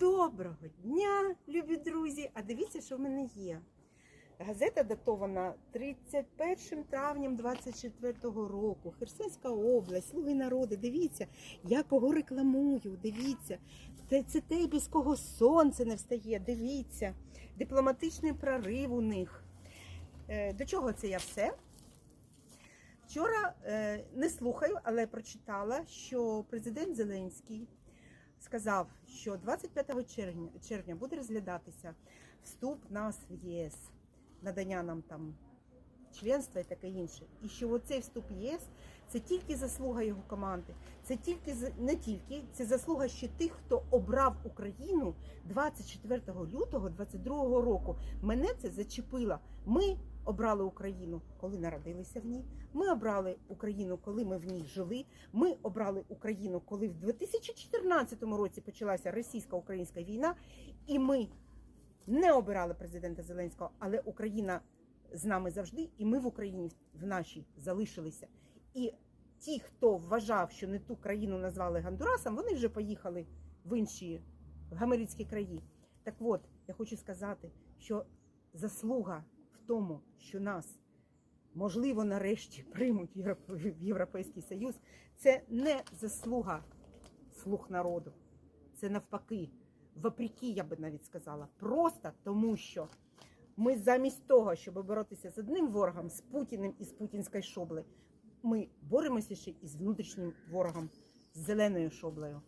Доброго дня, любі друзі! А дивіться, що в мене є. Газета датована 31 травням 24-го року. Херсонська область, слуги народу. Дивіться, я кого рекламую. Дивіться, це, це те, без кого сонце не встає. Дивіться, дипломатичний прорив у них. Е, До чого це я все? Вчора е, не слухаю, але прочитала, що президент Зеленський сказав, що 25 червня, червня буде розглядатися вступ нас в ЄС, надання нам там членства і таке інше. І що оцей вступ в ЄС це тільки заслуга його команди, це тільки не тільки це заслуга ще тих, хто обрав Україну 24 лютого 22 року. Мене це зачепило. Ми обрали Україну, коли народилися в ній. Ми обрали Україну, коли ми в ній жили. Ми обрали Україну, коли в 2014 році почалася російсько-українська війна, і ми не обирали президента Зеленського, але Україна з нами завжди, і ми в Україні в нашій залишилися. І ті, хто вважав, що не ту країну назвали Гондурасом, вони вже поїхали в інші в гамерицькі краї. Так от, я хочу сказати, що заслуга тому, що нас можливо нарешті приймуть в Європейський Союз, це не заслуга слуг народу. Це навпаки, вопреки, я би навіть сказала, просто тому, що ми замість того, щоб боротися з одним ворогом, з Путіним і з путінської шобли, ми боремося ще і з внутрішнім ворогом, з зеленою шоблею.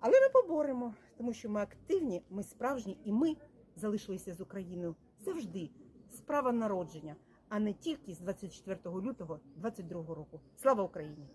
Але ми поборемо, тому що ми активні, ми справжні, і ми залишилися з Україною завжди з права народження, а не тільки з 24 лютого 22 року. Слава Україні!